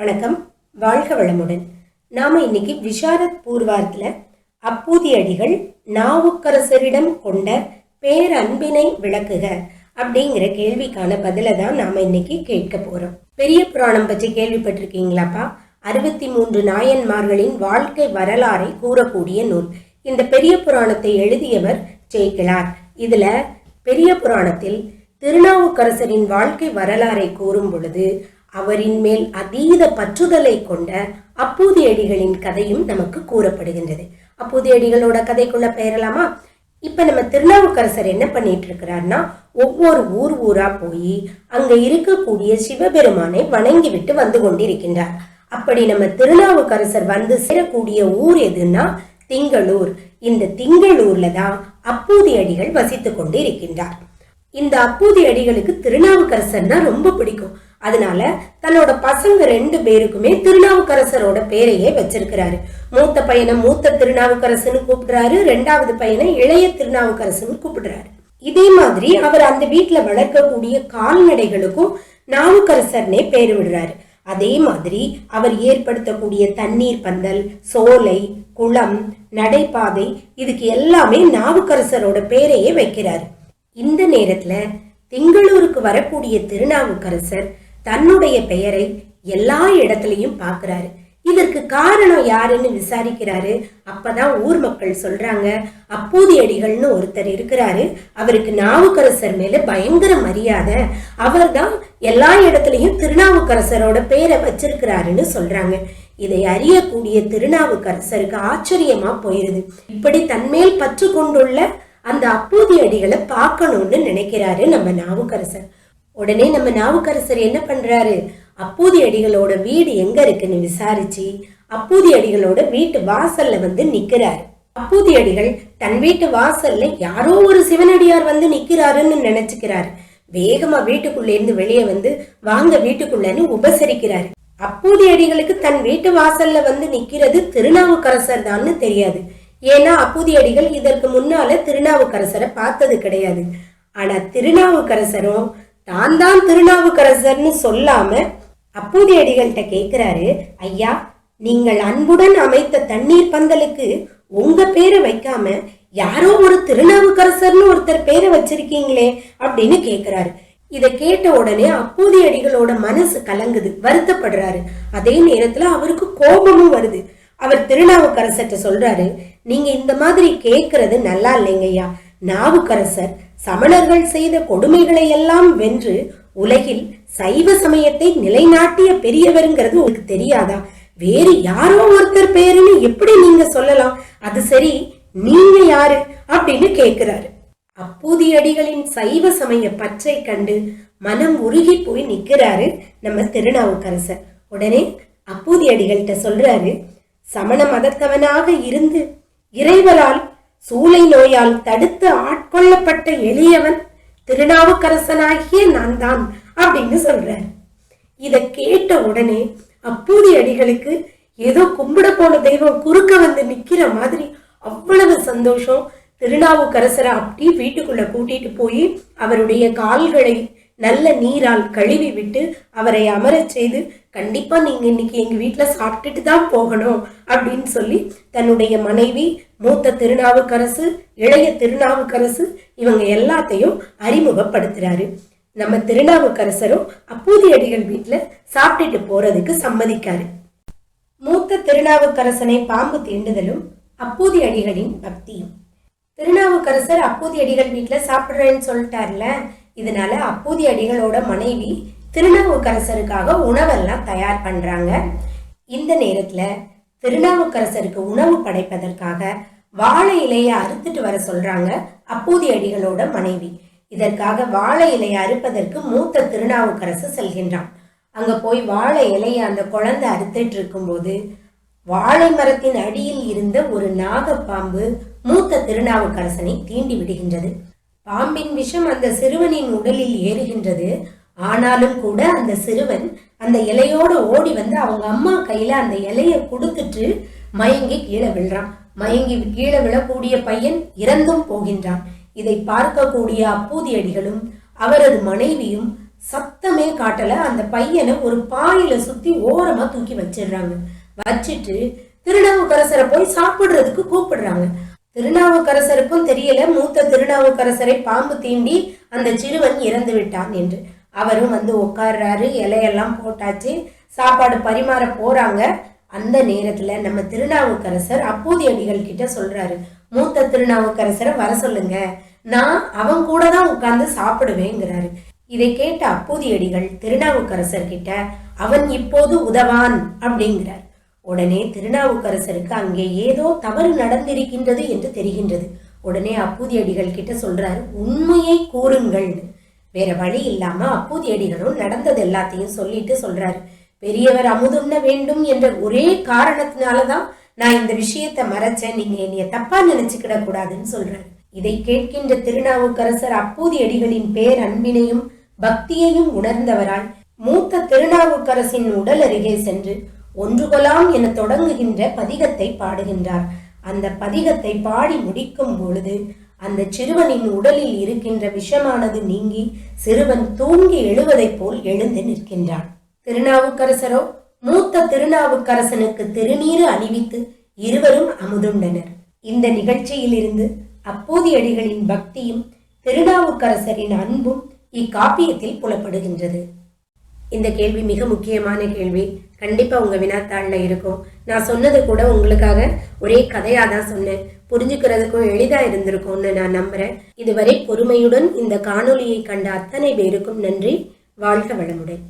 வணக்கம். வாழ்க வளமுடன். நாம இன்னைக்கு விஷாரத் பூர்வார்த்தில் அப்பூதி அடிகள் நாவுக்கரசரிடம் கொண்ட பேரன்பினை விளக்குக அப்படிங்கிற கேள்விக்கான பதிலை தான் நாம இன்னைக்கு கேட்க போறோம். பெரிய புராணம் பற்றி கேள்விப்பட்டிருக்கீங்களாப்பா? அறுபத்தி மூன்று நாயன்மார்களின் வாழ்க்கை வரலாறை கூறக்கூடிய நூல். இந்த பெரிய புராணத்தை எழுதியவர் சேக்கிழார் இதுல பெரிய புராணத்தில் திருநாவுக்கரசரின் வாழ்க்கை வரலாறை கூறும் பொழுது அவரின் மேல் அதீத பற்றுதலை கொண்ட அப்பூதியடிகளின் கதையும் நமக்கு கூறப்படுகின்றது. அப்பூதியடிகளோட கதைக்குள்ள பெயரலாமா? இப்ப நம்ம திருநாவுக்கரசர் என்ன பண்ணிட்டு இருக்கிறார்னா ஒவ்வொரு ஊர் ஊரா போய் அங்க இருக்கக்கூடிய சிவபெருமானை வணங்கி விட்டு வந்து கொண்டிருக்கின்றார். அப்படி நம்ம திருநாவுக்கரசர் வந்து சேரக்கூடிய ஊர் எதுன்னா திங்களூர். இந்த திங்களூர்ல தான் அப்பூதி அடிகள் வசித்து கொண்டு இருக்கின்றார் இந்த அப்பூதி அடிகளுக்கு திருநாவுக்கரசர்னா ரொம்ப பிடிக்கும். அதனால தன்னோட பசங்க ரெண்டு பேருக்குமே திருநாவுக்கரசரோட பேரையே வச்சிருக்கிறாரு. மூத்த பையனை மூத்த திருநாவுக்கரசுன்னு கூப்பிடுறாரு. ரெண்டாவது பையனை இளைய திருநாவுக்கரசுன்னு கூப்பிடுறாரு. இதே மாதிரி அவர் அந்த வீட்டுல வளர்க்கக்கூடிய கால்நடைகளுக்கும் நாவுக்கரசர்னே பேர் விடுறாரு. அதே மாதிரி அவர் ஏற்படுத்தக்கூடிய தண்ணீர் பந்தல் சோலை குளம் நடைபாதை இதுக்கு எல்லாமே நாவுக்கரசரோட பேரையே வைக்கிறாரு. இந்த நேரத்துல திங்களூருக்கு வரக்கூடிய திருநாவுக்கரசர் தன்னுடைய பெயரை எல்லா இடத்துலையும் பார்க்குறாரு. இதற்கு காரணம் யாருன்னு விசாரிக்கிறாரு. அப்பதான் ஊர் மக்கள் சொல்றாங்க அப்பூதி அடிகள்னு ஒருத்தர் இருக்கிறாரு. அவருக்கு நாவுக்கரசர் மேல பயங்கர மரியாதை. அவர்தான் எல்லா இடத்துலயும் திருநாவுக்கரசரோட பேரை வச்சிருக்கிறாருன்னு சொல்றாங்க. இதை அறியக்கூடிய திருநாவுக்கரசருக்கு ஆச்சரியமா போயிருது. இப்படி தன்மேல் பற்று கொண்டுள்ள அந்த அப்பூதி அடிகளை பார்க்கணும்னு நினைக்கிறாரு நம்ம நாவுக்கரசர். உடனே நம்ம நாவுக்கரசர் என்ன பண்றாரு? அப்பூதி அடிகளோட வீடு எங்க இருக்குன்னு விசாரிச்சு அப்பூதி அடிகளோட வீட்டு வாசல்ல வந்து நிக்கிறாரு. அப்பூதி அடிகள் தன் வீட்டு வாசல்ல யாரோ ஒரு சிவனடியார் வந்து நிக்கிறாருன்னு நினைச்சுக்கிறாரு. வேகமா வீட்டுக்குள்ள இருந்து வெளியே வந்து வாங்க வீட்டுக்குள்ளன்னு உபசரிக்கிறாரு. அப்பூதி அடிகளுக்கு தன் வீட்டு வாசல்ல வந்து நிக்கிறது திருநாவுக்கரசர் தான்னு தெரியாது. ஏன்னா அப்பூதி அடிகள் இதற்கு முன்னால திருநாவுக்கரசரை பார்த்தது கிடையாது. ஆனா திருநாவுக்கரசரும் தான் தான் திருநாவுக்கரசர்னு சொல்லாம அப்பூதி அடிகள்கிட்ட கேக்குறாரு ஐயா நீங்கள் அன்புடன் அமைத்த தண்ணீர் பந்தலுக்கு உங்க பேரை வைக்காம யாரோ ஒரு திருநாவுக்கரசர்னு ஒருத்தர் பேரை வச்சிருக்கீங்களே அப்படின்னு கேட்கிறாரு இதை கேட்ட உடனே அப்போதைய அடிகளோட மனசு கலங்குது வருத்தப்படுறாரு. அதே நேரத்துல அவருக்கு கோபமும் வருது. அவர் திருநாவுக்கரசர்கிட்ட சொல்றாரு நீங்க இந்த மாதிரி கேக்குறது நல்லா இல்லைங்கய்யா. நாவுக்கரசர் சமணர்கள் செய்த கொடுமைகளை எல்லாம் வென்று உலகில் சைவ சமயத்தை நிலைநாட்டிய பெரியவருங்கிறது உங்களுக்கு தெரியாதா? வேறு யாரோ ஒருத்தர் பேருன்னு எப்படி நீங்க சொல்லலாம்? அது சரி நீங்க யாரு அப்படின்னு கேட்கிறாரு. அப்பூதி அடிகளின் சைவ சமய பற்றை கண்டு மனம் உருகி போய் நிக்கிறாரு நம்ம திருநாவுக்கரசர். உடனே அப்பூதி அடிகள்கிட்ட சொல்றாரு சமண மதத்தவனாக இருந்து இறைவரால் சூளை நோயால் தடுத்து ஆட்கொள்ளப்பட்ட எளியவன் திருநாவுக்கரசனாகிய நான் தான் அப்படின்னு சொல்றாரு. இத கேட்ட உடனே அப்பூதி அடிகளுக்கு ஏதோ கும்பிட போன தெய்வம் குறுக்க வந்து நிக்கிற மாதிரி அவ்வளவு சந்தோஷம் திருநாவுக்கரசரை அப்படி வீட்டுக்குள்ள கூட்டிட்டு போய் அவருடைய கால்களை நல்ல நீரால் கழுவி விட்டு அவரை அமரச் செய்து கண்டிப்பா நீங்க இன்னைக்கு எங்க வீட்டுல சாப்பிட்டுட்டு தான் போகணும் அப்படின்னு சொல்லி தன்னுடைய மனைவி மூத்த திருநாவுக்கரசு இளைய திருநாவுக்கரசு இவங்க எல்லாத்தையும் அறிமுகப்படுத்துறாரு. நம்ம திருநாவுக்கரசரும் அப்பூதி அடிகள் வீட்டுல சாப்பிட்டுட்டு போறதுக்கு சம்மதிக்காரு. மூத்த திருநாவுக்கரசனை பாம்பு தீண்டுதலும் அப்பூதி அடிகளின் பக்தியும். திருநாவுக்கரசர் அப்பூதி அடிகள் வீட்டுல சாப்பிடுறேன்னு சொல்லிட்டார்ல இதனால அப்பூதி அடிகளோட மனைவி திருநாவுக்கரசருக்காக உணவெல்லாம் தயார் பண்றாங்க. இந்த நேரத்துல திருநாவுக்கரசருக்கு உணவு படைப்பதற்காக வாழை இலையை அறுத்துட்டு வர சொல்றாங்க அப்பூதி அடிகளோட மனைவி. இதற்காக வாழை இலையை அறுப்பதற்கு மூத்த திருநாவுக்கரசு செல்கின்றான். அங்க போய் வாழை இலையை அந்த குழந்தை அறுத்துட்டு இருக்கும்போது வாழை மரத்தின் அடியில் இருந்த ஒரு நாகப்பாம்பு மூத்த திருநாவுக்கரசனை தீண்டி விடுகின்றது. பாம்பின் விஷம் அந்த சிறுவனின் உடலில் ஏறுகின்றது. ஆனாலும் கூட அந்த சிறுவன் அந்த இலையோட ஓடி வந்து அவங்க அம்மா கையில அந்த இலையை கொடுத்துட்டு மயங்கி கீழே விழுறான். மயங்கி கீழே விழக்கூடிய பையன் இறந்தும் போகின்றான். இதை பார்க்கக்கூடிய அப்பூதியடிகளும் அவரது மனைவியும் சத்தமே காட்டல. அந்த பையனை ஒரு பாயில சுத்தி ஓரமா தூக்கி வச்சிடுறாங்க. வச்சிட்டு திருநாவுக்கரசரை போய் சாப்பிடுறதுக்கு கூப்பிடுறாங்க. திருநாவுக்கரசருக்கும் தெரியல. மூத்த திருநாவுக்கரசரை பாம்பு தீண்டி அந்த சிறுவன் இறந்து விட்டான் என்று. அவரும் வந்து உட்கார்றாரு இலையெல்லாம் போட்டாச்சு. சாப்பாடு பரிமாற போறாங்க. அந்த நேரத்துல நம்ம திருநாவுக்கரசர் அப்பூதி அடிகள் கிட்ட சொல்றாரு மூத்த திருநாவுக்கரசரை வர சொல்லுங்க. நான் அவன் கூட தான் உட்கார்ந்து சாப்பிடுவேங்கிறாரு. இதை கேட்ட அப்பூதி அடிகள் திருநாவுக்கரசர் கிட்ட அவன் இப்போது உதவான் அப்படிங்கிறார். உடனே திருநாவுக்கரசருக்கு அங்கே ஏதோ தவறு நடந்திருக்கின்றது என்று தெரிகின்றது. உடனே அப்பூதி அடிகள் கிட்ட சொல்றாரு உண்மையை கூறுங்கள். வேற வழி இல்லாம அப்பூதியடிகளும் நடந்தது எல்லாத்தையும் சொல்லிட்டு சொல்றாரு. பெரியவர் அமுதுண்ண வேண்டும் என்ற ஒரே காரணத்தினாலதான் நான் இந்த விஷயத்த மறைச்சேன். நீங்க என்னைய தப்பா நினைச்சுக்கிட கூடாதுன்னு சொல்றேன் இதை கேட்கின்ற திருநாவுக்கரசர் அப்பூதியடிகளின் பேர் அன்பினையும் பக்தியையும் உணர்ந்தவரால் மூத்த திருநாவுக்கரசின் உடல் அருகே சென்று ஒன்று கொலாம் என தொடங்குகின்ற பதிகத்தை பாடுகின்றார். அந்த பதிகத்தை பாடி முடிக்கும் பொழுது அந்த சிறுவனின் உடலில் இருக்கின்ற விஷமானது நீங்கி சிறுவன் தூங்கி எழுவதைப் போல் எழுந்து நிற்கின்றான். திருநாவுக்கரசரோ மூத்த திருநாவுக்கரசனுக்கு திருநீறு அணிவித்து இருவரும் அமுதுண்டனர். இந்த நிகழ்ச்சியிலிருந்து அப்போதியடிகளின் பக்தியும் திருநாவுக்கரசரின் அன்பும் இக்காப்பியத்தில் புலப்படுகின்றது. இந்த கேள்வி மிக முக்கியமான கேள்வி. கண்டிப்பா உங்க வினாத்தாள்ல இருக்கும். நான் சொன்னது கூட உங்களுக்காக ஒரே கதையாக தான் சொன்னேன். புரிஞ்சுக்கிறதுக்கும் எளிதா இருந்திருக்கும்னு நான் நம்புறேன். இதுவரை பொறுமையுடன் இந்த காணொளியை கண்ட அத்தனை பேருக்கும் நன்றி. வாழ்க வளமுடன்.